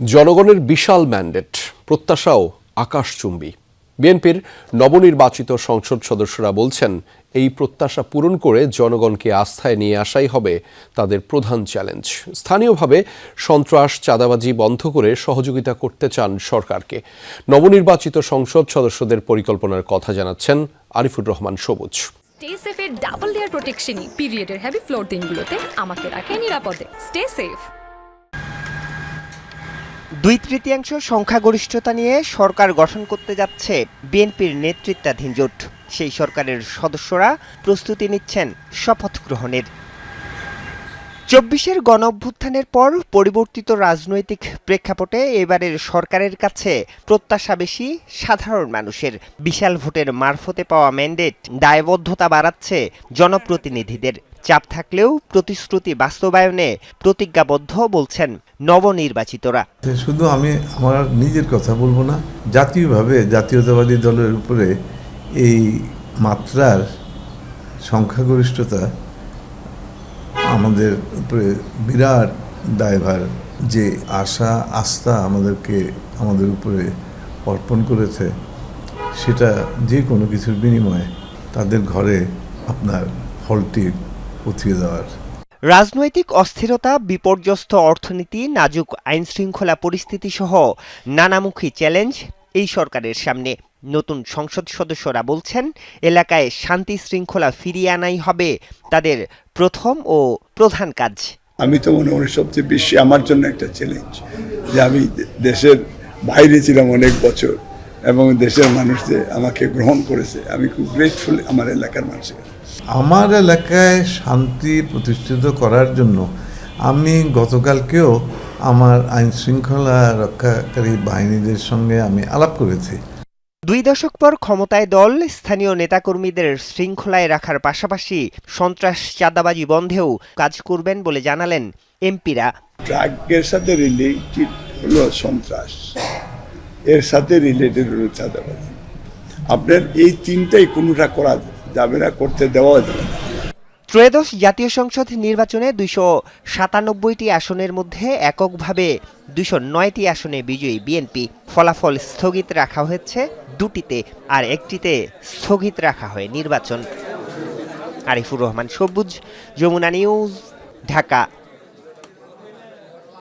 জনগণের বিশাল ম্যান্ডেট, প্রত্যাশাও আকাশচুম্বী। বিএনপির নবনির্বাচিত সংসদ সদস্যরা বলছেন, এই প্রত্যাশা পূরণ করে জনগণকে আস্থায় নিয়ে আসাই হবে তাদের প্রধান চ্যালেঞ্জ। স্থানীয়ভাবে সন্ত্রাস, চাঁদাবাজি বন্ধ করে সহযোগিতা করতে চান সরকারকে। নবনির্বাচিত সংসদ সদস্যদের পরিকল্পনার কথা জানাচ্ছেন আরিফুর রহমান সবুজ। স্টে ডাবল লেয়ার প্রোটেকশনই পিরিয়ডের ফ্লোর দিনগুলোতে আমাকে রাখে নিরাপদে। স্টে সেফ দুই তৃতীয়াংশ সংখ্যাগরিষ্ঠতা নিয়ে সরকার গঠন করতে যাচ্ছে বিএনপির নেতৃত্বাধীন জোট। সেই সরকারের সদস্যরা প্রস্তুতি নিচ্ছেন শপথ গ্রহণের। চব্বিশের গণ অভ্যুত্থানের পর পরিবর্তিত রাজনৈতিক প্রেক্ষাপটে এবারের সরকারের কাছে প্রত্যাশা বেশি সাধারণ মানুষের। বিশাল ভোটের মারফতে পাওয়া ম্যান্ডেট দায়বদ্ধতা বাড়াচ্ছে জনপ্রতিনিধিদের। চাপ থাকলেও প্রতিশ্রুতি বাস্তবায়নে প্রতিজ্ঞাবদ্ধ বলছেন নবনির্বাচিতরা। শুধু আমি আমার নিজের কথা বলব না, জাতীয়ভাবে জাতীয়তাবাদী দলের উপরে এই মাত্রার সংখ্যাগরিষ্ঠতা আমাদের উপরে বিরাট দায়ভার, যে আশা, আস্থা আমাদেরকে, আমাদের উপরে অর্পণ করেছে, সেটা যে কোনো কিছুর বিনিময়ে তাদের ঘরে আপনার ফলটি পৌঁছিয়ে দেওয়ার। রাজনৈতিক অস্থিরতা, বিপর্যস্ত অর্থনীতি, নাজুক আইন শৃঙ্খলা পরিস্থিতি সহ নানামুখী চ্যালেঞ্জ এই সরকারের সামনে। নতুন সংসদ সদস্যরা বলছেন, এলাকায় শান্তি শৃঙ্খলা ফিরিয়ে আনাই হবে তাদের প্রথম ও প্রধান কাজ? আমি তো মনে করি সবচেয়ে বেশি আমার জন্য একটা চ্যালেঞ্জ যে আমি দেশের বাইরে ছিলাম অনেক বছর এবং দেশের মানুষ যে আমাকে গ্রহণ করেছে আমি খুব গ্রেটফুল আমার এলাকার মানুষের আমার এলাকায় শান্তি প্রতিষ্ঠিত করার জন্য আমি গতকালকেও আমার আইন শৃঙ্খলা রক্ষাকারী বাহিনীদের সঙ্গে আমি আলাপ করেছি। দুই দশক পর ক্ষমতায় দল, স্থানীয় নেতাকর্মীদের শৃঙ্খলায় রাখার পাশাপাশি সন্ত্রাস চাঁদাবাজি বন্ধেও কাজ করবেন বলে জানালেন এমপিরা। ড্রাগের সাথে রিলেটেড হলো সন্ত্রাস। এর সাথে রিলেটেড হলো চাঁদাবাজি। আপনার এই তিনটাই কোনোটা করা যাবে না, করতে দেওয়া যাবে না। ত্রয়োদশ জাতীয় সংসদ নির্বাচনে দুইশো সাতানব্বইটি আসনের মধ্যে এককভাবে দুইশো নয়টি আসনে বিজয়ী বিএনপি। ফলাফল স্থগিত রাখা হয়েছে দুটিতে আর একটিতে স্থগিত রাখা হয় নির্বাচন। আরিফুর রহমান সবুজ, যমুনা নিউজ, ঢাকা।